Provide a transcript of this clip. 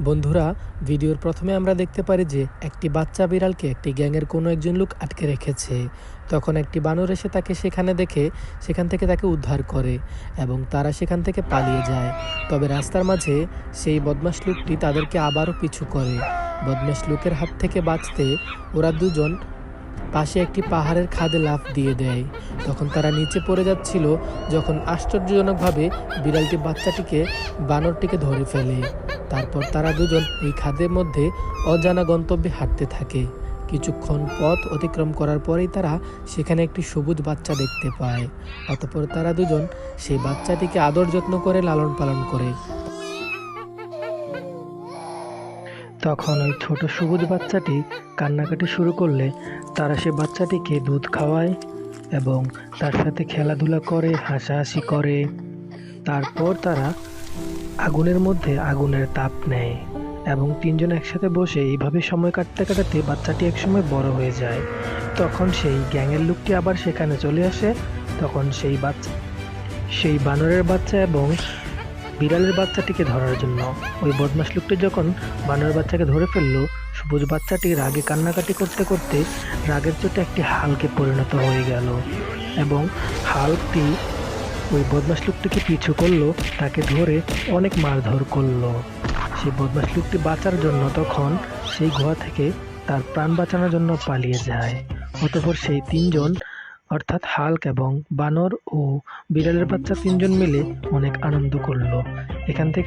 বন্ধুরা, ভিডিওর প্রথমে আমরা দেখতে পারি যে একটি বাচ্চা বিড়ালকে একটি গ্যাংয়ের কোনো একজন লোক আটকে রেখেছে। তখন একটি বানর এসে তাকে সেখানে দেখে, সেখান থেকে তাকে উদ্ধার করে এবং তারা সেখান থেকে পালিয়ে যায়। তবে রাস্তার মাঝে সেই বদমাশ লোকটি তাদেরকে আবারও পিছু করে। বদমাশ লোকের হাত থেকে বাঁচতে ওরা দুজন পাশে একটি পাহাড়ের খাদে লাফ দিয়ে দেয়। তখন তারা নিচে পড়ে যাচ্ছিল, যখন আশ্চর্যজনকভাবে বিড়ালটি বাচ্চাটিকে, বানরটিকে ধরে ফেলে। তারপর তারা দুজন এই খাদের মধ্যে অজানা গন্তব্যে হাঁটতে থাকে। কিছুক্ষণ পথ অতিক্রম করার পরেই তারা সেখানে একটি সবুজ বাচ্চা দেখতে পায়। অতপর তারা দুজন সেই বাচ্চাটিকে আদর যত্ন করে লালন পালন করে। তখন ওই ছোট সবুজ বাচ্চাটি কান্নাকাটি শুরু করলে তারা সে বাচ্চাটিকে দুধ খাওয়ায় এবং তার সাথে খেলাধুলা করে, হাসাহাসি করে। তারপর তারা আগুনের মধ্যে আগুনের তাপ নেয় এবং তিনজন একসাথে বসে এইভাবে সময় কাটতে কাটাতে বাচ্চাটি একসময় বড় হয়ে যায়। তখন সেই গ্যাংয়ের লোকটি আবার সেখানে চলে আসে। তখন সেই বাচ্চা সেই বানরের বাচ্চা এবং বিড়ালের বাচ্চাটিকে ধরার জন্য। ওই বদমাশ লোকটি যখন বানরের বাচ্চাকে ধরে ফেলল, সবুজ বাচ্চাটি রাগে কান্নাকাটি করতে করতে রাগের চোটে একটি হালকে পরিণত হয়ে গেল এবং হালকটি ওই বদমাশ লোকটিকে পিছু করল, তাকে ধরে অনেক মারধর করল। সেই বদমাশ লোকটি বাঁচার জন্য তখন সেই গুহা থেকে তার প্রাণ বাঁচানোর জন্য পালিয়ে যায়। অতপর সেই তিনজন, অর্থাৎ হালক এবং বানর ও বিড়ালের বাচ্চা তিনজন মিলে অনেক আনন্দ করল। এখান থেকে